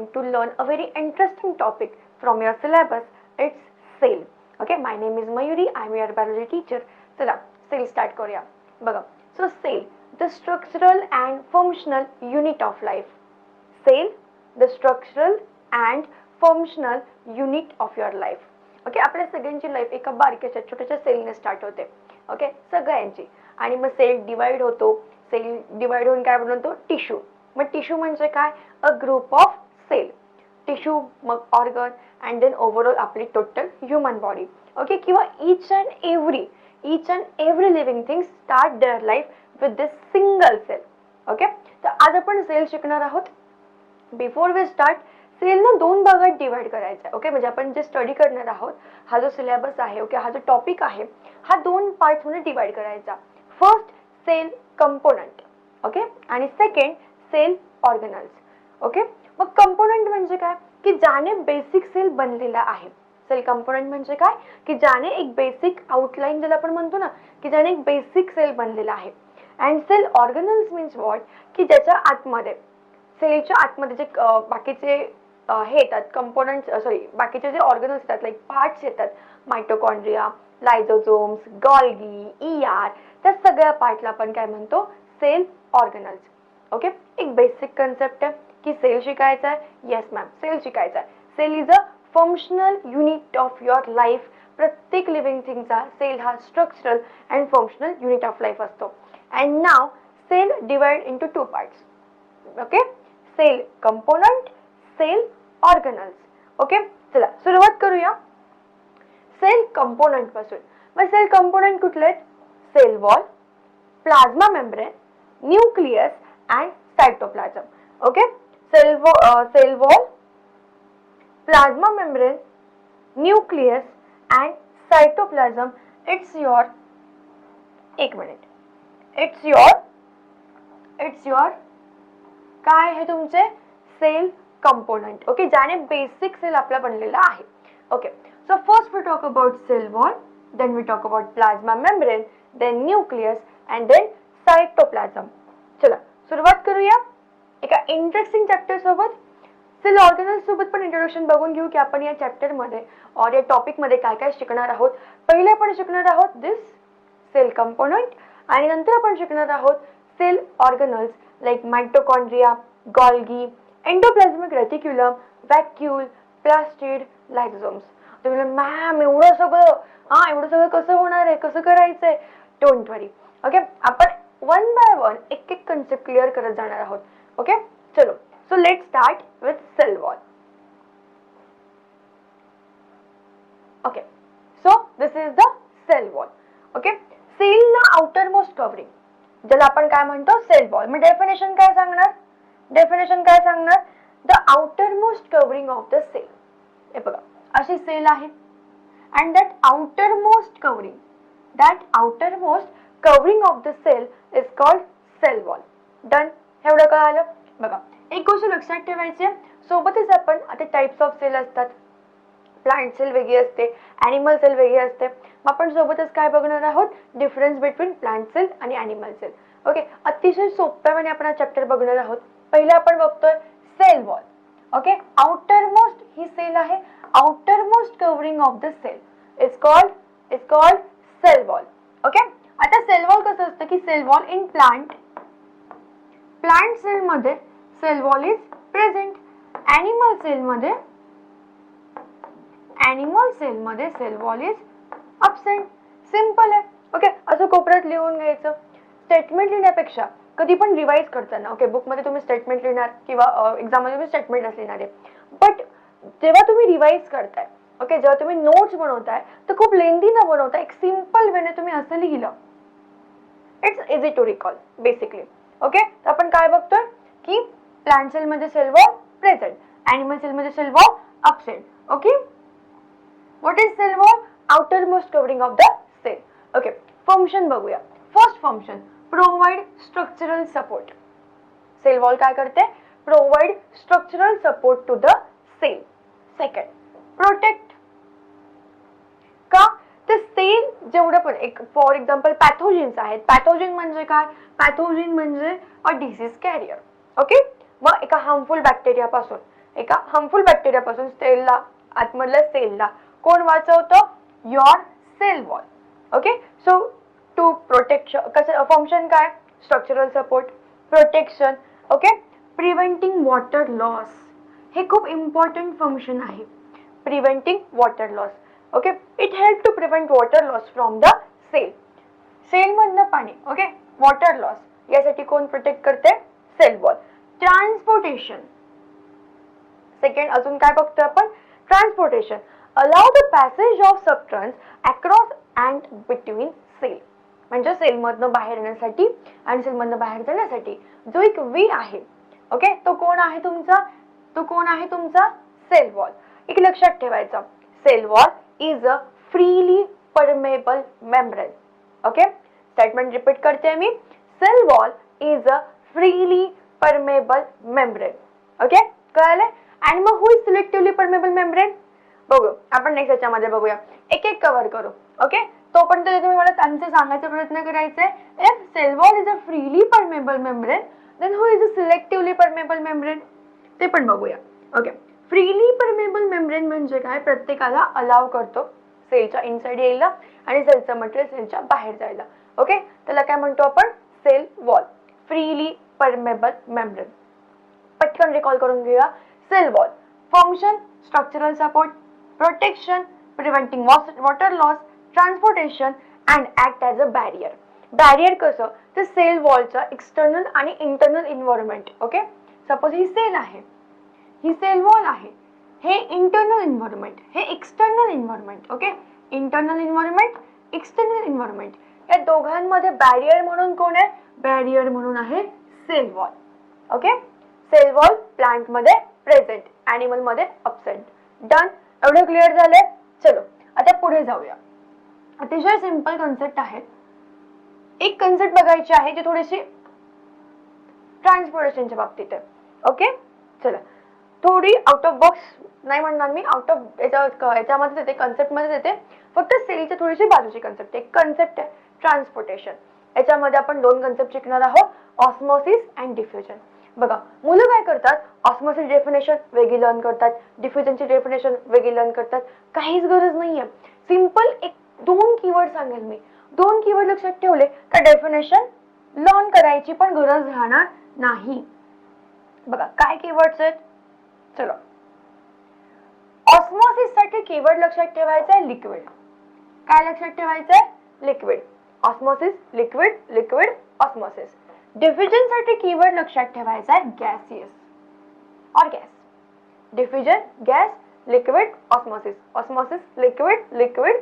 going to learn a very interesting topic from your syllabus. It's okay Okay, my name is Mayuri. I'm your biology teacher. चला cell start करूया. बघा so cell the structural and functional unit of life cell the structural and functional unit of your life okay आपल्या सगळ्यांची life एका बारक्याच्या छोट्याशा सेलने start होते. Okay सगळ्यांची. आणि मग सेल डिवाइड होतो. सेल डिवाइड होऊन काय बनवतो? टिश्यू मग टिश्यू म्हणजे काय? A group of cell tissue मग ऑर्गन अँड देन ओव्हरऑल आपली टोटल ह्युमन बॉडी ओके किंवा each and every each and every living thing start their life with this single cell okay तर आज आपण cell शिकणार आहोत. बिफोर वी स्टार्ट सेलनं दोन भागात डिवाइड करायचा आहे. ओके म्हणजे आपण जे स्टडी करणार आहोत हा जो सिलेबस आहे ओके हा जो टॉपिक आहे हा दोन पार्टमध्ये डिवाइड करायचा. फर्स्ट सेल कंपोनंट ओके आणि सेकंड सेल ऑर्गनल्स ओके मग कंपोनंट म्हणजे काय? की ज्याने बेसिक सेल बनलेला आहे. सेल कंपोनंट म्हणजे काय? की ज्याने एक बेसिक आउटलाईन ज्याला आपण म्हणतो ना की ज्याने एक बेसिक सेल बनलेला आहे. And cell organelles means what की ज्याच्या आतमध्ये सेलच्या आतमध्ये जे बाकीचे हे येतात कंपोनंट सॉरी बाकीचे जे ऑर्गनल्स येतात लाईक पार्ट्स येतात mitochondria lysosomes Golgi E R त्या सगळ्या पार्टला आपण काय म्हणतो? सेल ऑर्गनल्स ओके एक बेसिक कन्सेप्ट आहे. की सेल शिकायचा आहे? येस मॅम सेल शिकायचा आहे. Cell is a functional unit of your life प्रत्येक लिव्हिंग थिंगचा सेल हा structural and functional unit of life असतो. And now cell divide into two parts okay cell component cell organelles okay चला सुरुवात करूया. Cell कंपोनंटपासून. मग सेल कंपोनंट कुठले आहेत? Cell wall plasma membrane nucleus and cytoplasm okay cell cell wall plasma membrane nucleus and cytoplasm it's your एक minute it's your it's your काय आहे तुमचे? सेल कंपोनंट ओके ज्याने बेसिक सेल आपला बनलेला आहे. Okay so first we talk about cell wall then we talk about plasma membrane then nucleus and then cytoplasm चला सुरुवात करूया. एका इंटरेस्टिंग चॅप्टर सोबत सेल ऑर्गनल्स सोबत पण इंट्रोडक्शन बघून घेऊ की आपण या चॅप्टरमध्ये और या टॉपिकमध्ये काय काय शिकणार आहोत. पहिले आपण शिकणार आहोत दिस सेल कंपोनंट आणि नंतर आपण शिकणार आहोत cell organelles like mitochondria Golgi endoplasmic reticulum vacuole plastid lysosomes तुम्ही मॅम एवढं सगळं हां एवढं सगळं कसं होणार आहे? कसं करायचं आहे डोंट वरी ओके आपण वन बाय वन एक एक कन्सेप्ट क्लिअर करत जाणार आहोत. ओके चलो. So let start with cell wall okay so this is the cell wall okay cell ना आउटर मोस्ट कवरिंग ज्याला आपण काय म्हणतो? सेल वॉल मग डेफिनेशन काय सांगणार? डेफिनेशन काय सांगणार? The outermost covering of the cell हे बघा. अशी सेल आहे. And that outermost covering that outermost covering of the cell is called cell wall done एवढं कळालं? बघा एक गोष्ट लक्षात ठेवायची सोबतच आपण आता टाइप्स ऑफ सेल असतात. प्लांट सेल वेगळी असते ॲनिमल सेल वेगळी असते. मग आपण सोबतच काय बघणार आहोत? डिफरन्स बिटवीन प्लांट सेल आणि ॲनिमल सेल ओके अतिशय सोप्यामध्ये आपण हा चॅप्टर बघणार आहोत. पहिले आपण बघतोय cell wall okay outer most ही सेल आहे. Outermost covering of the cell is called is called cell wall okay आता सेल वॉल कसं असतं की cell wall in plant plant सेलमध्ये cell wall is present. Animal सेलमध्ये ॲनिमल सेलमध्ये cell wall is absent. Simple आहे. Okay असं कोपऱ्यात लिहून घ्यायचं. स्टेटमेंट लिहिण्यापेक्षा कधी पण रिवाईज करताना ओके बुकमध्ये तुम्ही स्टेटमेंट लिहिणार किंवा एक्झाममध्ये तुम्ही स्टेटमेंटच लिहिणार आहे. बट जेव्हा तुम्ही रिवाईज करताय ओके जेव्हा तुम्ही नोट्स बनवताय तर खूप लेंदी न बनवता एक सिंपल वेने तुम्ही असं लिहिलं. It's easy to recall basically okay? तर आपण काय बघतोय? की प्लांट सेलमध्ये सेल वॉल प्रेझेंट ॲनिमल सेलमध्ये cell wall okay? What is cell wall outermost covering of the cell okay function बघूया. First function provide structural support cell wall काय करते? Provide structural support to the cell second protect ते cell जेवढं पण एक for example पॅथोजिन्स आहेत. पॅथोजिन म्हणजे काय? पॅथोजिन म्हणजे अ डिसीज कॅरियर ओके मग एका हार्मफुल बॅक्टेरियापासून एका हार्मफुल बॅक्टेरियापासून सेलला आतमधल्या सेलला कोण वाचवतं? Your cell wall okay so to protection कसं फंक्शन काय? Structural support protection okay preventing water loss हे खूप इम्पॉर्टंट फंक्शन आहे. Preventing water loss okay it help to prevent water loss from the cell सेलमधनं पाणी okay water loss यासाठी कोण protect करते cell wall transportation second अजून काय बघतोय आपण? Transportation allow the passage of substance across and between cell म्हणजे सेलमधनं बाहेर येण्यासाठी आणि सेलमधनं बाहेर जाण्यासाठी. जो एक वे आहे ओके तो कोण आहे तुमचा? तो कोण आहे तुमचा? सेल वॉल एक लक्षात ठेवायचं. Cell wall is a freely permeable membrane okay statement repeat करते मी. Cell wall is a freely permeable membrane okay कळालं आणि मग हुई सिलेक्टिव्हली परमेबल मेम्ब्रेन बघू. आपण नेक्स्ट याच्यामध्ये बघूया. एक एक कव्हर करू. ओके तोपर्यंत जे तुम्ही मला त्यांचे सांगायचा प्रयत्न करायचा आहे if cell wall is a freely permeable membrane then who is a selectively permeable membrane ते पण बघूया. ओके फ्रीली परमेबल मेम्ब्रेन म्हणजे काय? प्रत्येकाला अलाव करतो सेलच्या इनसाइड यायला आणि सेलचं मटेरियल सेलच्या बाहेर जायला. ओके त्याला काय म्हणतो आपण? Cell wall freely permeable membrane पटकन रिकॉल करून घेऊया. Cell wall function structural support protection preventing water loss transportation and act as a barrier barrier कसं? ते सेल वॉलचं एक्सटर्नल आणि इंटरनल इन्व्हायरमेंट ओके सपोज ही सेल आहे. ही सेल वॉल आहे. हे इंटरनल इन्व्हायरमेंट हे external environment okay internal environment external environment या दोघांमध्ये बॅरियर म्हणून कोण आहे? बॅरियर म्हणून आहे cell wall okay cell wall प्लांटमध्ये प्रेझेंट ॲनिमलमध्ये मध्ये डन एवढं क्लिअर झाले चलो आता पुढे जाऊया. अतिशय सिंपल कन्सेप्ट आहे. एक कन्सेप्ट बघायची आहे जी थोडीशी ट्रान्सपोर्टेशनच्या बाबतीत आहे. ओके चला. थोडी आउट ऑफ बॉक्स नाही म्हणणार मी आउट ऑफ याच्या याच्यामध्येच येते कन्सेप्टमध्येच येते. फक्त सेलच्या थोडीशी बाजूची कन्सेप्ट एक कन्सेप्ट आहे ट्रान्सपोर्टेशन याच्यामध्ये आपण दोन कन्सेप्ट शिकणार आहोत ऑस्मोसिस अँड डिफ्युजन बघा मुलं काय करतात? ऑस्मोसिस डेफिनेशन वेगळी लर्न करतात डिफ्युजनची डेफिनेशन वेगळी लर्न करतात. काहीच गरज नाहीये. सिंपल एक दोन कीवर्ड सांगेल मी. दोन कीवर्ड लक्षात ठेवले तर डेफिनेशन लर्न करायची पण गरज राहणार नाही. बघा काय कीवर्ड्स आहेत? चलो. ऑस्मॉसिससाठी कीवर्ड लक्षात ठेवायचं आहे लिक्विड काय लक्षात ठेवायचं आहे liquid osmosis liquid liquid osmosis डिफ्युजनसाठी keyword लक्षात ठेवायचा आहे gaseous or gas diffusion gas liquid osmosis osmosis liquid liquid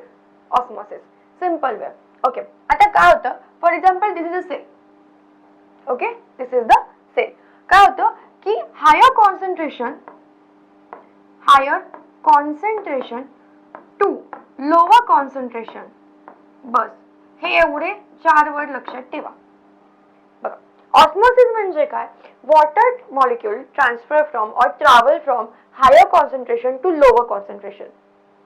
osmosis simple way okay आता काय होतं? For example this is a cell okay this is the cell काय होतं? की higher concentration higher concentration to lower concentration बस हे एवढे चार word लक्षात ठेवा. बघा ऑस्मोसिस म्हणजे काय? Water molecule transfer from or travel from higher concentration to lower concentration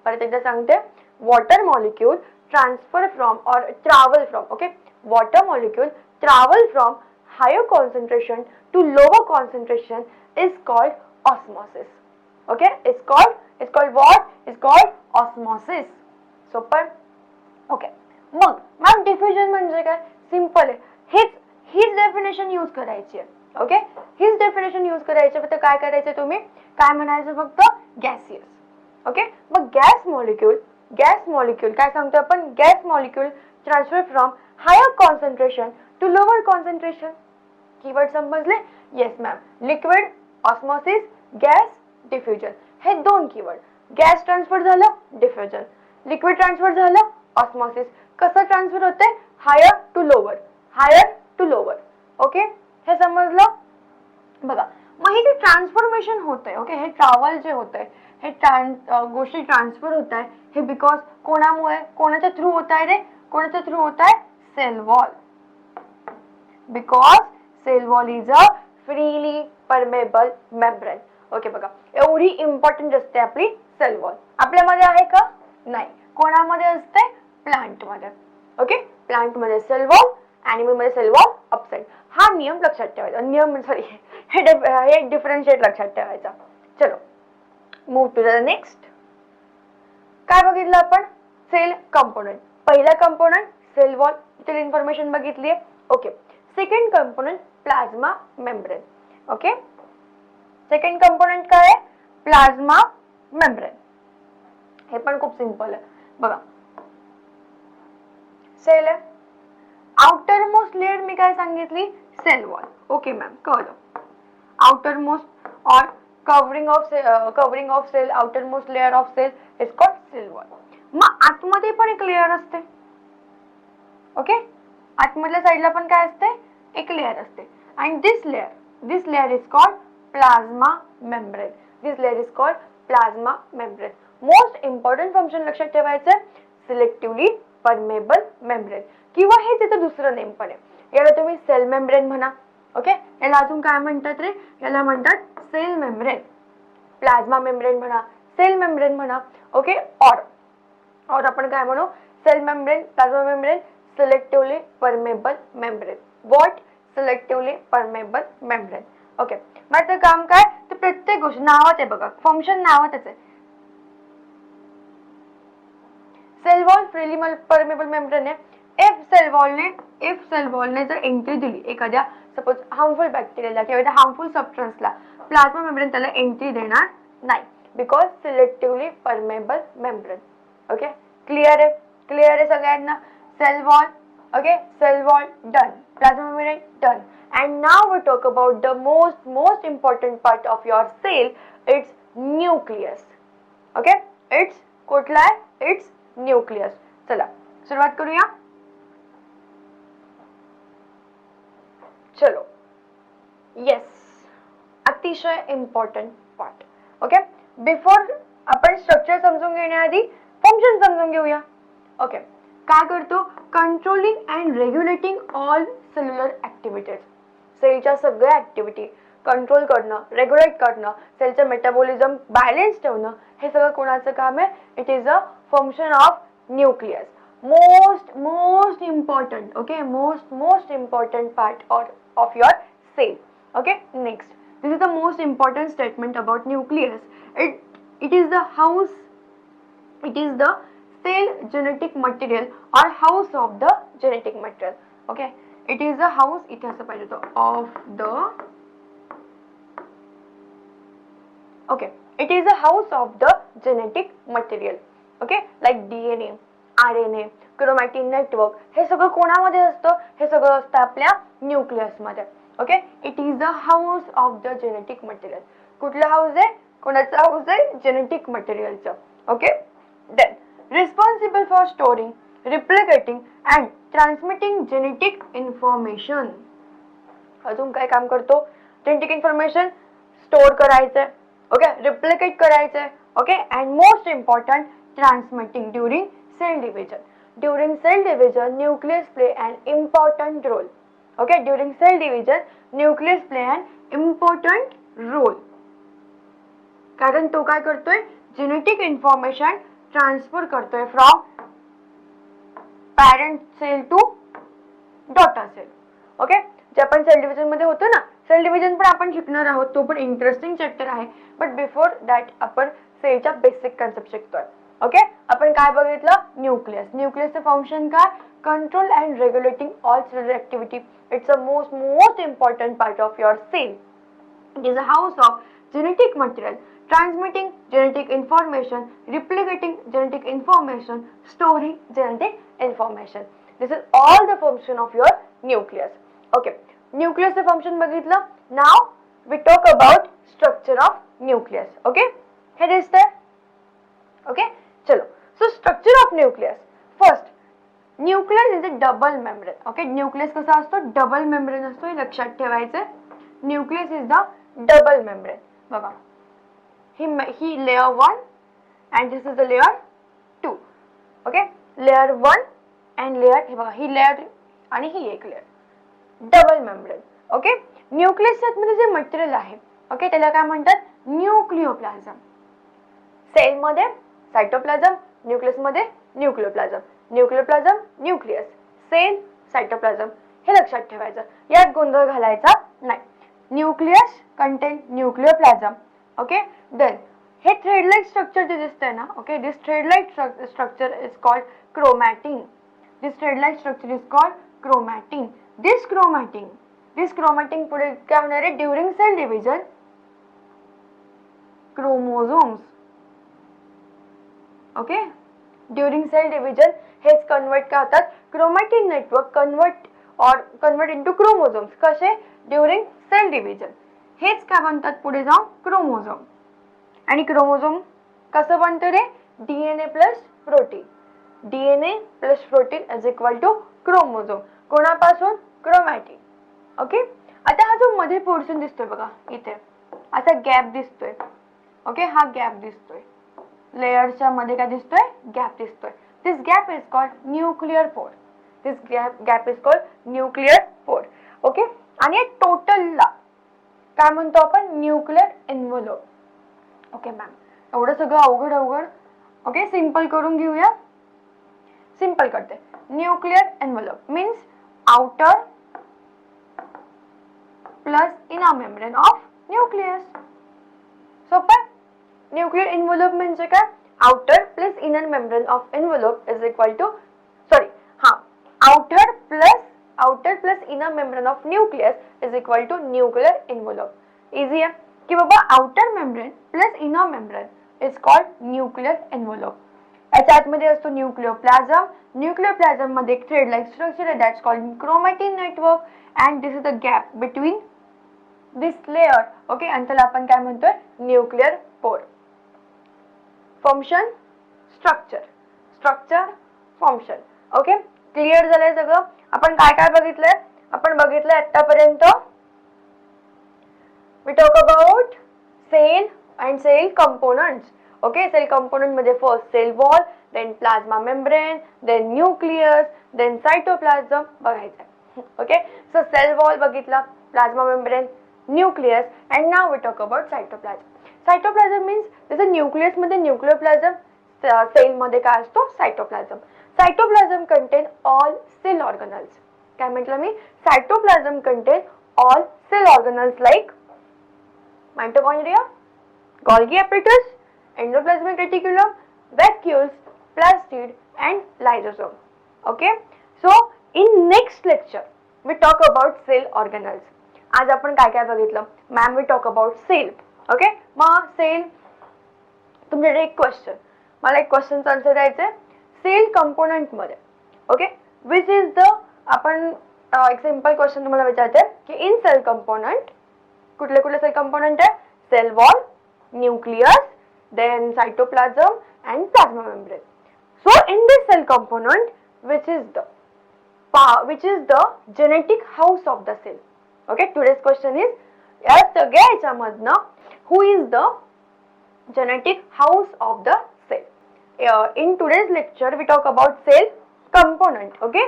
परत एकदा सांगते. Water molecule transfer from or travel from okay water molecule travel from higher concentration to lower concentration is called osmosis. Okay? It's called it's called what? It's called osmosis. सोपं okay मग ma'am diffusion म्हणजे काय? Simple आहे. हेच हीच definition use करायची आहे. Okay हीच डेफिनेशन यूज करायची फक्त काय करायचं तुम्ही? काय म्हणायचं फक्त? गॅसियस ओके मग गॅस मॉलिक्यूल गॅस मॉलिक्यूल काय सांगतो आपण? Gas molecule transfer from higher concentration to lower concentration keyword समजले? Yes ma'am liquid osmosis gas diffusion हे दोन कीवर्ड गॅस ट्रान्सफर झालं डिफ्युजन लिक्विड ट्रान्सफर झालं ऑस्मॉसिस कसं ट्रान्सफर होते higher to lower higher to lower okay हे समजलं? बघा मग हे जे ट्रान्सफॉर्मेशन होत आहे ओके हे ट्रॅव्हल जे होत आहे हे ट्रान्स गोष्टी ट्रान्सफर होत आहे हे बिकॉज कोणामुळे? कोणाच्या थ्रू होत आहे रे? कोणाच्या थ्रू होत आहे cell wall because cell wall is a freely permeable membrane okay बघा. एवढी इम्पॉर्टंट असते आपली सेल वॉल आपल्यामध्ये आहे का? नाही. कोणामध्ये असते? प्लांटमध्ये ओके? प्लांटमध्ये सेल वॉल ॲनिमलमध्ये सेल वॉल अपसाईड हा नियम लक्षात ठेवायचा. नियम म्हणजे, सॉरी हे हे डिफरन्शिएट लक्षात ठेवायचा. चलो. मूव टू द नेक्स्ट काय बघितलं आपण? सेल कंपोनंट पहिला कंपोनंट सेल वॉल इतर इन्फॉर्मेशन बघितली आहे okay. Second component plasma membrane okay? Second component काय आहे? प्लाझ्मा मेम्ब्रेन हे पण खूप सिंपल आहे. बघा. सेल आहे. आउटर मोस्ट लेअर मी काय सांगितली? सेल वॉल ओके मॅम कळलं outermost or covering of covering of cell outermost layer of cell is called cell wall मग आतमध्ये पण एक लेअर असते. ओके आतमधल्या साईडला पण काय असते? एक लेअर असते. And this layer this layer is called plasma membrane this layer is called plasma membrane most important function लक्षात ठेवायचं सिलेक्टिव्हली परमेबल मेम्ब्रेन किंवा हे त्याचं दुसरं नेम पण आहे. याला तुम्ही सेल मेम्ब्रेन म्हणा ओके याला अजून काय म्हणतात रे? याला म्हणतात सेल मेम्ब्रेन प्लाझ्मा मेम्ब्रेन म्हणा सेल मेम्ब्रेन म्हणा ओके ऑर और आपण काय म्हणू? Cell membrane plasma membrane selectively permeable membrane what selectively permeable membrane okay मग ते काम काय? तर प्रत्येक गोष्ट नावात आहे बघा. फंक्शन नावातच आहे. Cell wall freely permeable membrane आहे. एफ सेल वॉलने एफ सेल वॉलने जर एंट्री दिली एखाद्या सपोज हार्मफुल बॅक्टेरियाला किंवा एखाद्या हार्मफुल सबस्टन्सला प्लाझ्मा मेम्ब्रेन त्याला एंट्री देणार नाही. Because selectively permeable membrane okay clear आहे? क्लिअर आहे सगळ्यांना? Cell wall okay cell wall done plasma membrane done and now we talk about the most most important part of your cell, it's nucleus. Okay, it's कुठला आहे it's nucleus चला सुरुवात करूया चलो. Yes अतिशय इम्पॉर्टंट पार्ट ओके बिफोर आपण structure समजून घेण्याआधी फ़ंक्शन समजून घेऊया ओके काय करतो? Controlling and regulating all cellular activities सेलच्या सगळ्या ॲक्टिव्हिटी कंट्रोल करणं रेग्युलेट करणं सेलचं मेटाबॉलिझम बॅलेन्स ठेवणं हे सगळं कोणाचं काम आहे? It is a function of nucleus most most important okay most most important part or of your cell okay next this is the most important statement about nucleus it it is the house it is the cell genetic material or house of the genetic material okay it is the house इतिहास पाहिजे होतो of the okay it is a house of the genetic material okay like DNA R N A chromatic network हे सगळं कोणामध्ये असतं? हे सगळं असतं आपल्या न्यूक्लियसमध्ये. Okay it is a house of the genetic material कुठलं हाऊस आहे? कोणाचं हाऊस आहे? Genetic मटेरियलचं okay then responsible for storing, replicating and transmitting genetic information अजून काय काम करतो? जेनेटिक इन्फॉर्मेशन स्टोअर करायचंय ओके रिप्लिकेट करायचंय okay and most important transmitting during cell division during cell division nucleus play and important role okay during cell division nucleus play and important role कारण तो काय करतोय? जेनेटिक इन्फॉर्मेशन ट्रान्सफर करतोय from parent cell to daughter cell okay जे आपण sale डिव्हिजनमध्ये होतो ना sale division पण आपण शिकणार आहोत. तो पण इंटरेस्टिंग चॅप्टर आहे. बट बिफोर दॅट आपण सेलच्या बेसिक कन्सेप्ट शिकतोय. ओके आपण काय बघितलं? न्यूक्लियस न्यूक्लियसचं फंक्शन काय? Control and regulating all cellular activity it's a most most important part of your cell it is a house of genetic material transmitting genetic information replicating genetic information storing genetic information this is all the function of your nucleus okay nucleus function बघितलं now we talk about structure of nucleus okay okay चलो so structure of nucleus first nucleus is a double membrane okay nucleus कसा double membrane असतो हे nucleus is the double membrane बघा ही ही layer one and this is the layer two okay layer one and layer हे बघा ही layer आणि ही एक लेअर डबल मेम्ब्रेन ओके न्यूक्लियसमध्ये जे मटेरियल आहे ओके त्याला काय म्हणतात? न्यूक्लिओप्लाझम सेलमध्ये cytoplasm न्यूक्लियसमध्ये nucleoplasm nucleoplasm nucleus cell cytoplasm हे लक्षात ठेवायचं. यात गोंधळ घालायचा नाही. Nucleus contain nucleoplasm okay then हे थ्रेड लाईक स्ट्रक्चर जे दिसतंय ना okay this thread like structure is called chromatin this thread like structure is called chromatin this chromatin this chromatin पुढे काय होणार आहे? During cell division chromosomes okay during cell division हेच convert काय होतात? Chromatin network convert or convert into chromosomes कसे? During cell division हेच काय बनतात पुढे जाऊन? क्रोमोझोम. आणि क्रोमोझोम कसं बनतं रे? DNA plus protein DNA plus protein is equal to chromosome कोणापासून? Chromatin okay आता हा जो मध्ये पोर्शन दिसतोय बघा इथे. असा गॅप दिसतोय. ओके हा गॅप दिसतोय. लेयरच्या मध्ये काय दिसतोय? गॅप दिसतोय. This gap is called nuclear pore this gap gap is called nuclear pore okay आणि टोटलला काय म्हणतो आपण? न्यूक्लिअर एन्व्हलोप ओके मॅम एवढं सगळं अवघड अवघड. ओके सिंपल करून घेऊया. सिंपल करते. Nuclear envelope means outer plus inner membrane of nucleus सोपं न्यूक्लिअर इन्व्हलोप म्हणजे काय? Outer plus inner membrane of envelope is equal to sorry हा outer plus outer plus inner membrane of nucleus is equal to nuclear envelope easy आहे की बाबा outer membrane plus inner membrane is called nuclear envelope याच्या आतमध्ये असतो nucleoplasm न्यूक्लिओप्लाझममध्ये एक thread like structure आहे. That's called chromatin network and this is the gap between this layer okay आणि त्याला आपण काय म्हणतोय? Nuclear pore function structure structure function okay clear झालंय सगळं? आपण काय काय बघितलंय? आपण बघितलं आतापर्यंत we talk about cell and cell components okay cell कंपोनंटमध्ये first cell wall then plasma membrane then nucleus then cytoplasm बघायचंय. ओके सो सेल वॉल बघितला plasma membrane nucleus and now we talk about cytoplasm cytoplasm means जसं न्यूक्लियसमध्ये न्यूक्लियोप्लाझम सेलमध्ये काय असतो? Cytoplasm cytoplasm contain all cell organelles काय म्हटलं मी? Cytoplasm contain all cell organelles like mitochondria Golgi apparatus endoplasmic reticulum vacuoles plastid and lysosome okay so in next lecture we talk about cell organelles आज आपण काय काय बघितलं? Ma'am we talk about cell okay मग cell तुमच्याकडे एक question मला एक क्वेश्चनचं आन्सर द्यायचं आहे. सेल कंपोनंटमध्ये ओके विच इज द आपण एक सिंपल क्वेश्चन तुम्हाला विचारते की इन सेल कंपोनंट कुठले कुठले सेल कंपोनंट आहे? Cell wall nucleus then cytoplasm and plasma membrane so in this cell component which is the which is the genetic house of the cell okay today's question is या सगळ्या याच्यामधनं who is the genetic house of the in today's lecture, we talk about cell component. Okay,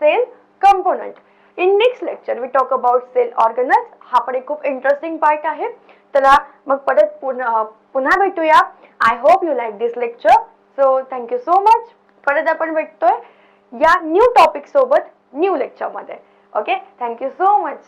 cell component. In next lecture, we talk about cell organelles. हा पण एक खूप interesting part आहे चला मग परत पुन्हा पुन्हा भेटूया I hope you like this lecture so thank you so much परत आपण भेटतोय या न्यू टॉपिक सोबत न्यू लेक्चरमध्ये okay thank you so much